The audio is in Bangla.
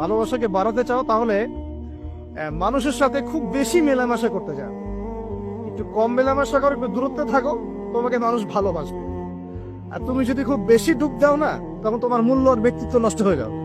ভালোবাসাকে বাড়াতে চাও, তাহলে মানুষের সাথে খুব বেশি মেলামেশা করতে যাও। একটু কম মেলামেশা করো, একটু দূরত্বে থাকো, তোমাকে মানুষ ভালোবাসবে। আর তুমি যদি খুব বেশি ডুব দাও না, তখন তোমার মূল্য আর ব্যক্তিত্ব নষ্ট হয়ে যাবে।